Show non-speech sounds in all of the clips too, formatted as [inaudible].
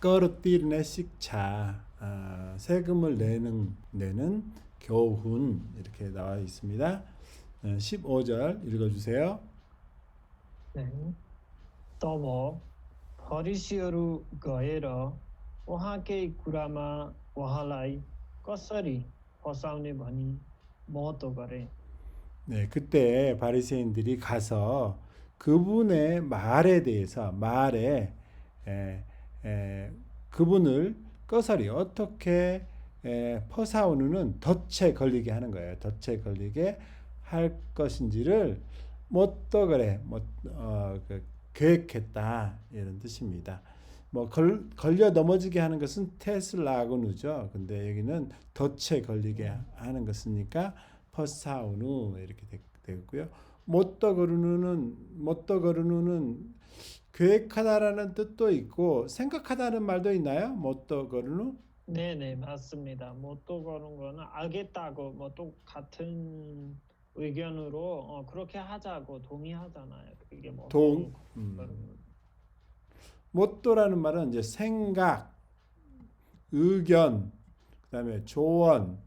거르띠 내식차 아, 세금을 내는 내는 교훈 이렇게 나와 있습니다. 어, 15절 읽어주세요. 네. 또뭐 버리시어루 거에러 오하게 구라마 와할라이 꺼서리 버사우네 버니 뭐또 거래. 네, 그때 바리새인들이 가서 그분의 말에 대해서 말에 에, 에, 그분을 꺼서리 어떻게 에, 퍼사오느는 덫에 걸리게 하는 거예요. 덫에 걸리게 할 것인지를 못도 그래, 뭐 어, 그, 계획했다 이런 뜻입니다. 뭐 걸, 걸려 넘어지게 하는 것은 테슬라고누죠. 근데 여기는 덫에 걸리게 하는 것이니까 퍼사우누 이렇게 되, 되고요. 못도 거르누는 못도 거르누는 계획하다라는 뜻도 있고 생각하다는 말도 있나요? 못도 거르누? 네네 맞습니다. 뭐또 그런 거는 알겠다고 뭐또 같은 의견으로 어, 그렇게 하자고 동의하잖아요. 그게 뭐동또 음. 그런- 못도라는 말은 이제 생각, 의견, 그다음에 조언,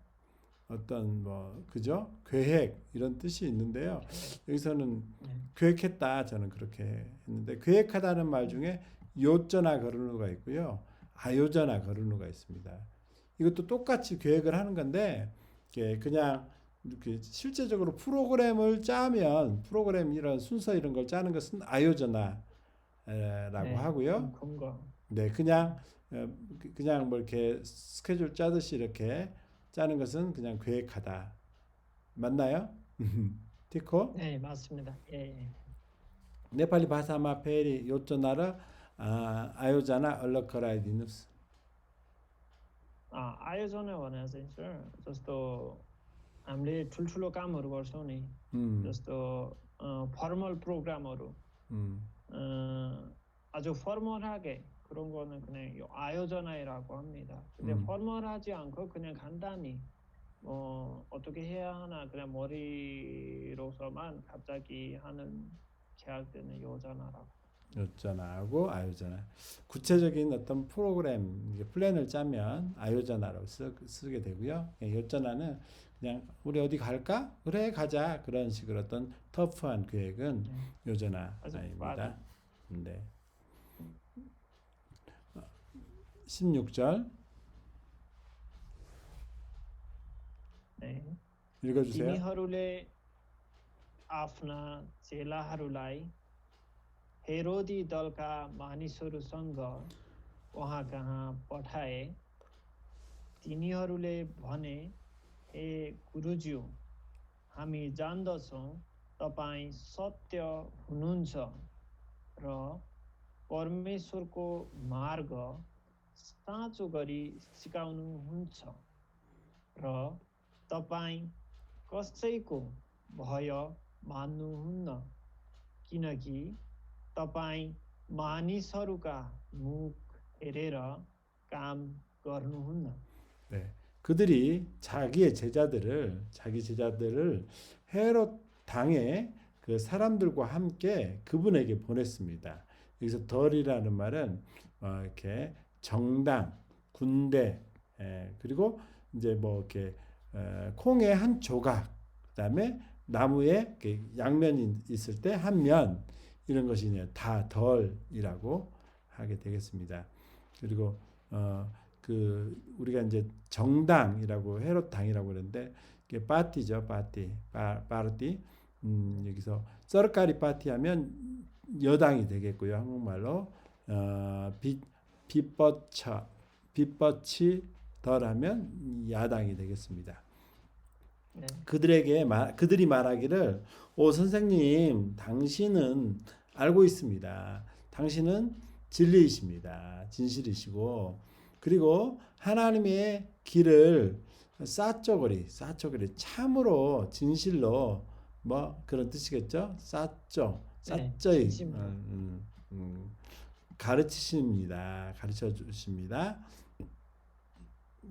어떤 뭐 그죠? 계획 이런 뜻이 있는데요. 여기서는 네. 계획했다 저는 그렇게 했는데 계획하다는 말 중에 요전화 거르누가 있고요. 아요전화 거르누가 있습니다. 이것도 똑같이 계획을 하는 건데 그냥 이렇게 실제적으로 프로그램을 짜면 프로그램 이런 순서 이런 걸 짜는 것은 아요전화라고 네, 하고요. 그런 거. 네, 그냥 어, 그- 그냥 뭐 이렇게 스케줄 짜듯이 이렇게 짜는 것은 그냥 계획하다. 맞나요? [laughs] 티코? 네 맞습니다. 예, 예. 네팔리 바사마 페리 요쩌나라 아, 아요자나 얼럭커라이디누스. अँ, आयोजना भने चाहिँ सर जस्तो हामीले ठुल्ठुलो कामहरू गर्छौँ नि 음, जस्तो फर्मल प्रोग्रामहरू 음, 어, 아주 포멀하게 그런 거는 그냥 요 아요전화라고 합니다. 근데 음. 포멀하지 않고 그냥 간단히 뭐 어떻게 해야 하나 그냥 머리로서만 갑자기 하는 계약되는 요전화라고. 요쩌나하고 아요자나. 구체적인 어떤 프로그램 플랜을 짜면 아요자나로 쓰, 쓰게 되고요. 예, 요쩌나는 그냥 우리 어디 갈까? 그래 가자 그런 식으로 어떤 터프한 계획은 네. 요전화 아주 아닙니다. 맞아. 네. 16절 네. 읽어주세요. तिनीहरूले आफ्ना चेलाहरूलाई हेरोदी दलका मानिसहरूसँग उहाँ कहाँ पठाए तिनीहरूले भने हे गुरुज्यू हामी जान्दछौँ तपाईँ सत्य हुनुहुन्छ र परमेश्वरको मार्ग साँचो गरी सिकाउनुहुन्छ र तपाईँ कसैको भय मान्नुहुन्न किनकि तपाईँ मानिसहरूका मुख हेरेर काम गर्नुहुन्न 네. 그들이 자기의 제자들을 자기 제자들을 헤롯 당의 그 사람들과 함께 그분에게 보냈습니다. 여기서 덜이라는 말은 어, 이렇게 정당, 군대, 에, 그리고 이제 뭐 이렇게 에, 콩의 한 조각, 그다음에 나무에 양면이 있을 때 한 면 이런 것이 다 덜이라고 하게 되겠습니다. 그리고 어, 그 우리가 이제 정당이라고 헤롯 당이라고 그러는데 이게 파티죠, 파티, 파, 파르티. 음, 여기서 썰까리 파티 하면 여당이 되겠고요, 한국말로 어, 빗 빗버처 빗버치 덜하면 야당이 되겠습니다. 네. 그들에게 말, 그들이 말하기를 오 선생님 당신은 알고 있습니다. 당신은 진리이십니다. 진실이시고 그리고 하나님의 길을 싸쪼그리 싸쪼그리 참으로 진실로 뭐 그런 뜻이겠죠? 싸쪼 네, 싸쪼이 진심으로. 음, 음, 음, 가르치십니다. 가르쳐 주십니다.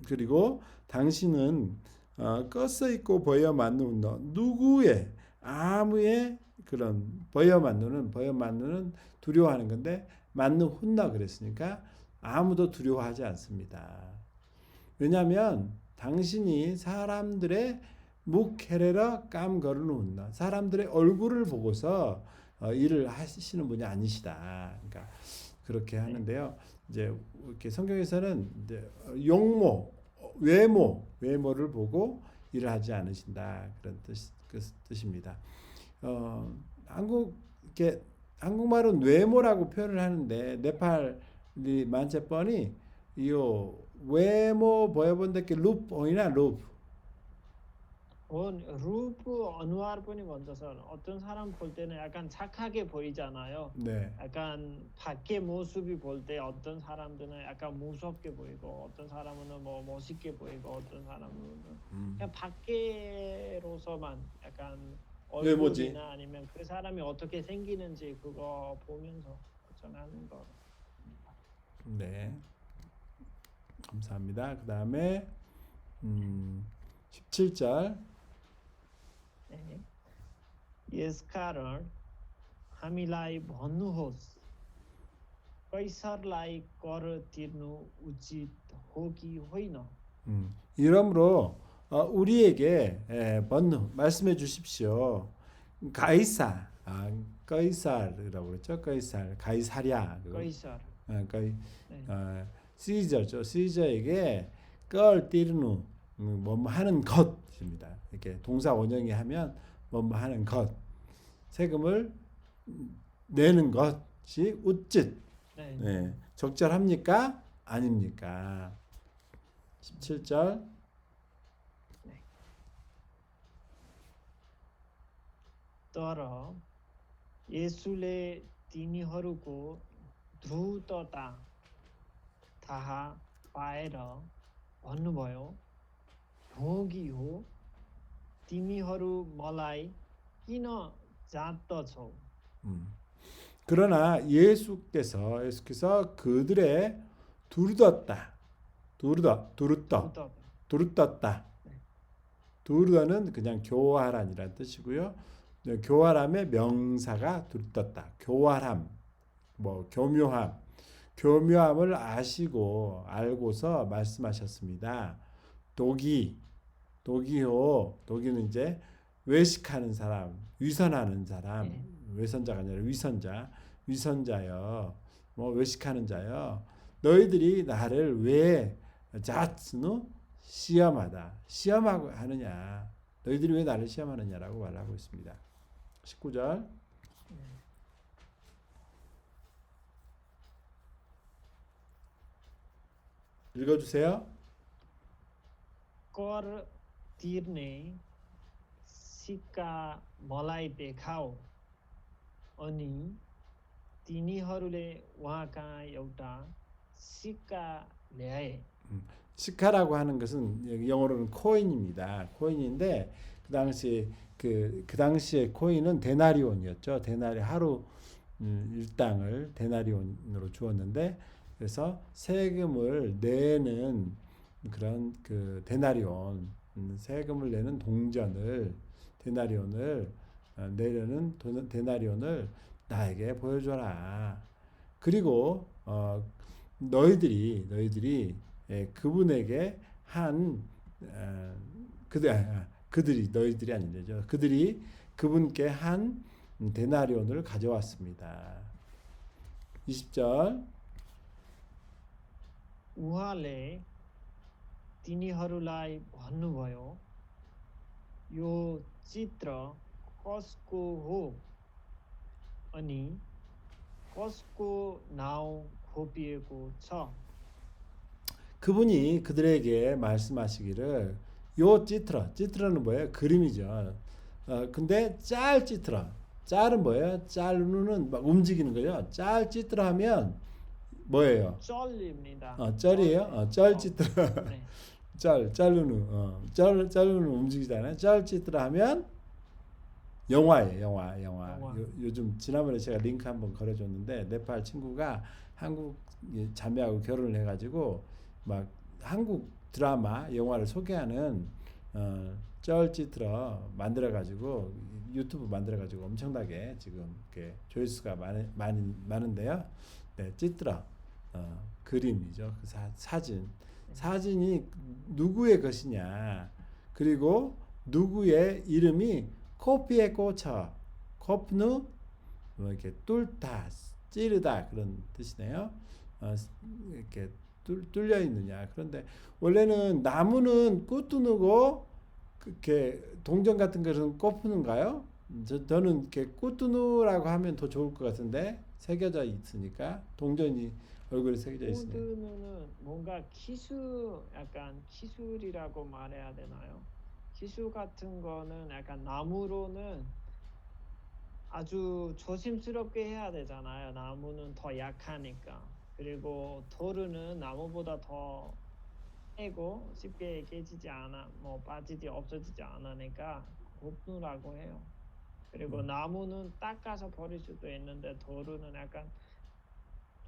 그리고 당신은 어, 있고 맞는 너 누구의 아무의 그런 버여 맞누는 버여 맞누는 두려워하는 건데 맞는 혼나 그랬으니까 아무도 두려워하지 않습니다. 왜냐하면 당신이 사람들의 묵헤레라 깜거르누나 사람들의 얼굴을 보고서 어, 일을 하시는 분이 아니시다. 그러니까 그렇게 하는데요. 이제 이렇게 성경에서는 이제 용모, 외모, 외모를 보고 일을 하지 않으신다 그런 뜻, 그 뜻입니다. 어, 한국 이렇게 한국말은 외모라고 표현을 하는데 네팔리 만체뻔이 이요 외모 보여본다께 룹 오이나 룹 어, 루프 언와르 분이 먼저서 어떤 사람 볼 때는 약간 착하게 보이잖아요. 네. 약간 밖에 모습이 볼 때 어떤 사람들은 약간 무섭게 보이고 어떤 사람은 뭐 멋있게 보이고 어떤 사람은 음. 그냥 밖에로서만 약간 네, 얼굴이나 아니면 그 사람이 어떻게 생기는지 그거 보면서 전하는 거. 네. 감사합니다. 그 다음에 음, 17절 यसकारण हामीलाई भन्नुहोस् कैसरलाई कर तिर्नु उचित हो कि होइन 음, 이러므로 어, 우리에게 예, 번누 말씀해 주십시오. 가이사, 아, 가이사르라고 그랬죠. 가이살, 가이사랴. 그거. कैसर 어, 가이, 네. 어, 시저죠. 시저에게 껄 띠르누 음, 뭐 하는 것입니다. 이렇게 동사 원형이 하면 뭐 하는 것, 세금을 내는 것이 우짓 네. 네, 적절합니까? 아닙니까? 17절 तर येशूले तिनीहरूको ध्रुवता थाहा पाएर भन्नुभयो ढोगी हो तिमीहरू मलाई किन 잔떠죠. 음. 그러나 예수께서 예수께서 그들의 두루뒀다. 두루다, 두루떠, 두루떴다. 네. 두루다는 그냥 교활한이라는 뜻이고요. 네, 교활함의 명사가 두루떴다. 교활함, 뭐 교묘함, 교묘함을 아시고 알고서 말씀하셨습니다. 독이, 독이요. 독이는 이제 외식하는 사람, 위선하는 사람, 네. 외선자가 아니라 위선자, 위선자여, 뭐 외식하는 자여, 너희들이 나를 왜 자츠노 시험하다, 시험하고 하느냐, 너희들이 왜 나를 시험하느냐라고 말하고 있습니다. 19절. 읽어주세요. सिक्का मलाई देखाओ अनि तिनीहरूले उहाँका एउटा सिक्का ल्याए 시카라고 하는 것은 영어로는 코인입니다. 코인인데 그 당시 그, 그 당시에 코인은 데나리온이었죠. 데나리 하루 음, 일당을 데나리온으로 주었는데 그래서 세금을 내는 그런 그 데나리온 음, 세금을 내는 동전을 데나리온을 어, 내려는 돈- 데나리온을 나에게 보여줘라. 그리고 어, 너희들이 너희들이 예, 그분에게 한 어, 그들 아, 그들이 너희들이 아니죠. 그들이 그분께 한 데나리온을 가져왔습니다. 20절 उहाँले तिनीहरूलाई भन्नुभयो यो चित्र कसको हो अनि कसको नाउँ खोपिएको छ 그분이 그들에게 말씀하시기를 요 찌트러 찌트러는 뭐예요? 그림이죠. 어, 근데 짤 찌트러 짤은 뭐예요? 짤루는 막 움직이는 거죠. 짤 찌트러 하면 뭐예요? 쩔입니다. 어, 쩔이에요? 어, 쩔 찌트러 네. 짤 짤루는 어, 짤 짤루는 움직이잖아요. 짤 찌트러 하면 영화예요, 영화, 영화. 영화. 요, 요즘 지난번에 제가 링크 한번 걸어줬는데 네팔 친구가 한국 예, 자매하고 결혼을 해가지고 막 한국 드라마, 영화를 소개하는 어, 쩔찌트러 만들어가지고 유튜브 만들어가지고 엄청나게 지금 이렇게 조회수가 많이 많이 많은데요. 네, 찌트러 어, 그림이죠. 그 사, 사진. 사진이 누구의 것이냐. 그리고 누구의 이름이 코피에 꽂혀. 코프누 뭐 이렇게 뚫다, 찌르다 그런 뜻이네요. 어, 이렇게 뚫, 뚫려 있느냐. 그런데 원래는 나무는 꾸뚜누고 그렇게 동전 같은 것은 꼬푸는가요? 저, 저는 이렇게 꾸뚜누라고 하면 더 좋을 것 같은데 새겨져 있으니까 동전이 얼굴에 새겨져 있으니까. 코드는 뭔가 기술 약간 기술이라고 말해야 되나요? 기술 같은 거는 약간 나무로는 아주 조심스럽게 해야 되잖아요. 나무는 더 약하니까. 그리고 돌은 나무보다 더 세고 쉽게 깨지지 않아, 뭐 빠지지 없어지지 않으니까 곱누라고 해요. 그리고 음. 나무는 닦아서 버릴 수도 있는데 돌은 약간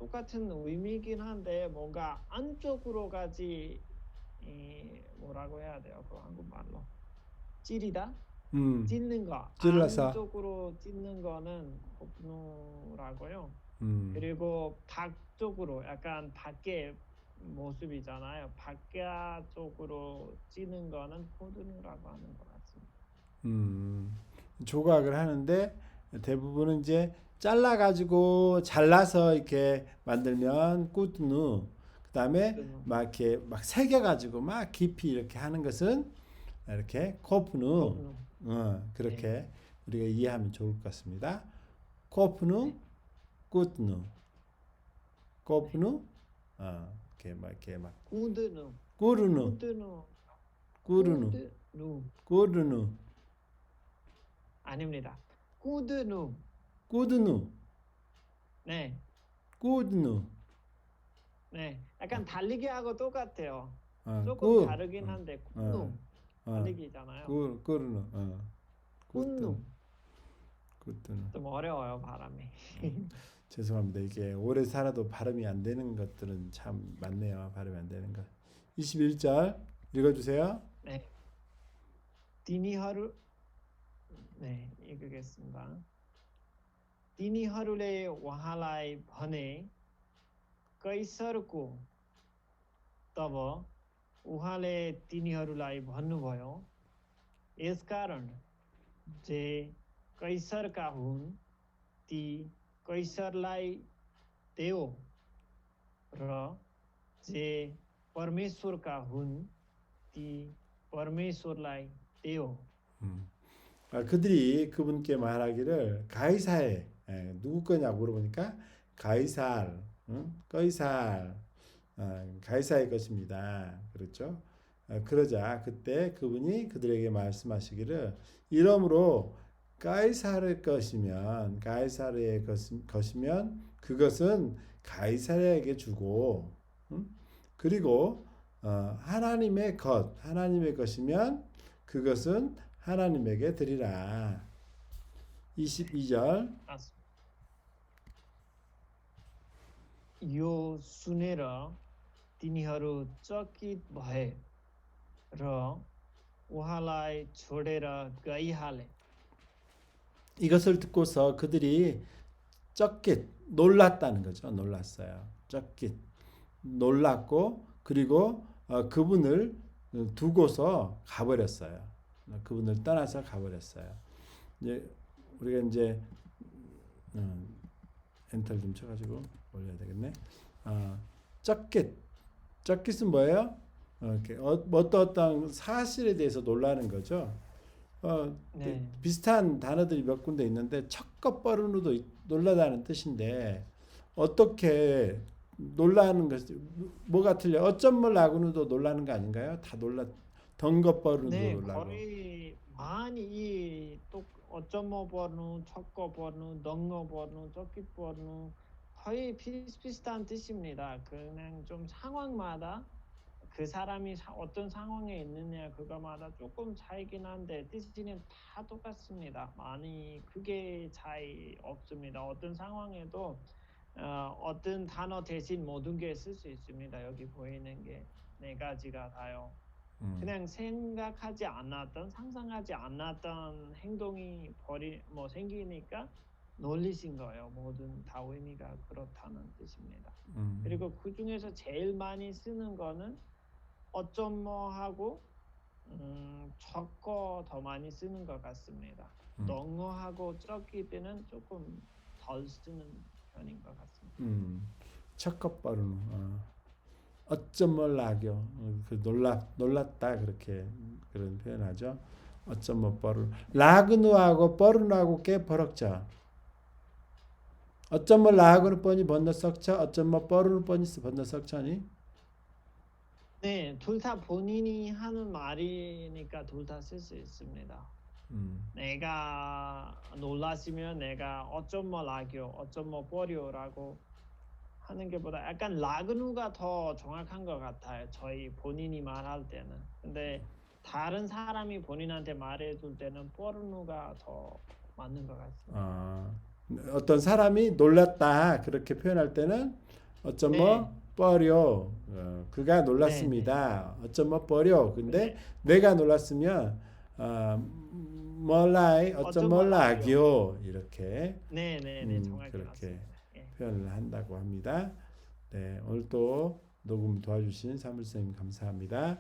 똑같은 의미긴 한데 뭔가 안쪽으로 가지 이 뭐라고 해야 돼요? 그 한국말로 찌리다, 음, 찢는 거. 찔러서. 안쪽으로 찢는 거는 곱누라고요. 음, 그리고 밖쪽으로 약간 밖에 모습이잖아요. 바깥쪽으로 찌는 거는 포드누라고 하는 것 같습니다. 음, 조각을 하는데 대부분은 이제 잘라 가지고 잘라서 이렇게 만들면 꾸뚜누. 그다음에 꾸뚜누. 막 이렇게 막 새겨 가지고 막 깊이 이렇게 하는 것은 이렇게 코프누. 어, 그렇게 우리가 이해하면 좋을 것 같습니다. 코프누, 네. 꾸뚜누. 코프누, 어, 이렇게 막 이렇게 막 꾸드누. 꾸르누, 꾸드누. 꾸르누, 꾸드누. 꾸르누, 아닙니다. 꾸드누. 꾸드누, 네. 꾸드누. 네. 약간 달리기 하고 똑같아요. 어, 조금 꾸- 다르긴 어, 한데 어, 꾸누 어, 달리기잖아요. 꾸, 꾸르누, 어, 꾸누 꾸뚜누. 좀 어려워요 발음이. 죄송합니다. 이게 오래 살아도 발음이 안 되는 것들은 참 많네요. 발음이 안 되는 것. 21절 읽어주세요. 네. 디니하루 네 읽겠습니다. 디니하루레 와할라이 번에 कैसर को तब उहाँले तिनीहरूलाई भन्नुभयो यसकारण जे कैसरका हुन् ती कैसरलाई देऊ र जे परमेश्वरका हुन् ती परमेश्वरलाई देऊ 음. 아, 그들이 그분께 말하기를 가이사에 예, 누구 거냐고 물어보니까 가이살, 응? 거이살, 아, 가이사의 것입니다. 그렇죠? 아, 그러자 그때 그분이 그들에게 말씀하시기를 이러므로 가이사르의 것이면 가이사르의 것- 것이면 그것은 가이사르에게 주고 응? 그리고 어, 하나님의 것 하나님의 것이면 그것은 하나님에게 드리라. 22절 맞습니다. यो सुनेर तिनीहरू चकित भए र उहाँलाई छोडेर गइहाले 이것을 듣고서 그들이 쩍깃 놀랐다는 거죠. 놀랐어요. 쩍깃 놀랐고 그리고 어, 그분을 두고서 가버렸어요. 그분을 떠나서 가버렸어요. 이제 우리가 이제 음, 엔터를 좀 쳐가지고 올려야 되겠네. 어, 쩍깃 쩍깃은 뭐예요? 어, 이렇게 어, 어떤 사실에 대해서 놀라는 거죠. 어, 네. 비슷한 단어들이 몇 군데 있는데 척겁버르누도 놀라다는 뜻인데 어떻게 놀라는 것이 뭐가 틀려? 어쩜 라고는도 놀라는 거 아닌가요? 다 놀라 덩겁버르누도 네, 놀라고. 거의 많이 이또 어쩌뭐 버누, 척거 버누, 넝어 버누, 쩍깃 버누 거의 비슷비슷한 뜻입니다. 그냥 좀 상황마다 그 사람이 사- 어떤 상황에 있느냐 그거마다 조금 차이긴 한데 뜻은 다 똑같습니다. 많이 크게 차이 없습니다. 어떤 상황에도 어, 어떤 단어 대신 모든 게 쓸 수 있습니다. 여기 보이는 게 네 가지가 다요. 음. 그냥 생각하지 않았던 상상하지 않았던 행동이 버리 뭐 생기니까 놀리신 거예요. 모든 다 의미가 그렇다는 뜻입니다. 음. 그리고 그 중에서 제일 많이 쓰는 거는 어쩜 뭐 하고 음, 적거 더 많이 쓰는 것 같습니다. 음. 넉어하고 적기 때는 조금 덜 쓰는 편인 것 같습니다. 음. 첫것 빠르는 어. 어쩜 몰라교 어, 그 놀라 놀랐다 그렇게 그런 표현하죠. 어쩜 뭐 뻐르 라그누하고 뻐르누하고 꽤 버럭져. 어쩜 뭐 라그누 뻔히 번너 썩쳐 어쩜 뭐 뻐르누 뻔히 번너 썩쳐니 네, 둘 다 본인이 하는 말이니까 둘 다 쓸 수 있습니다. 음. 내가 놀랐으면 내가 어쩜 뭐 라교, 어쩜 뭐 뽀려라고 하는 게보다 약간 라그누가 더 정확한 것 같아요. 저희 본인이 말할 때는. 근데 다른 사람이 본인한테 말해줄 때는 뽀르누가 더 맞는 것 같습니다. 어, 어떤 사람이 놀랐다 그렇게 표현할 때는 어쩜 뭐 네. 뻐려 어, 그가 놀랐습니다. 어쩜 뭐 뻐려 근데 내가 놀랐으면 어, 몰라이 어쩜 몰라교 이렇게 네, 네, 네, 음, 정확히 그렇게. 맞습니다. 예. 표현을 한다고 합니다. 네 오늘 또 녹음 도와주신. 네, 감사합니다.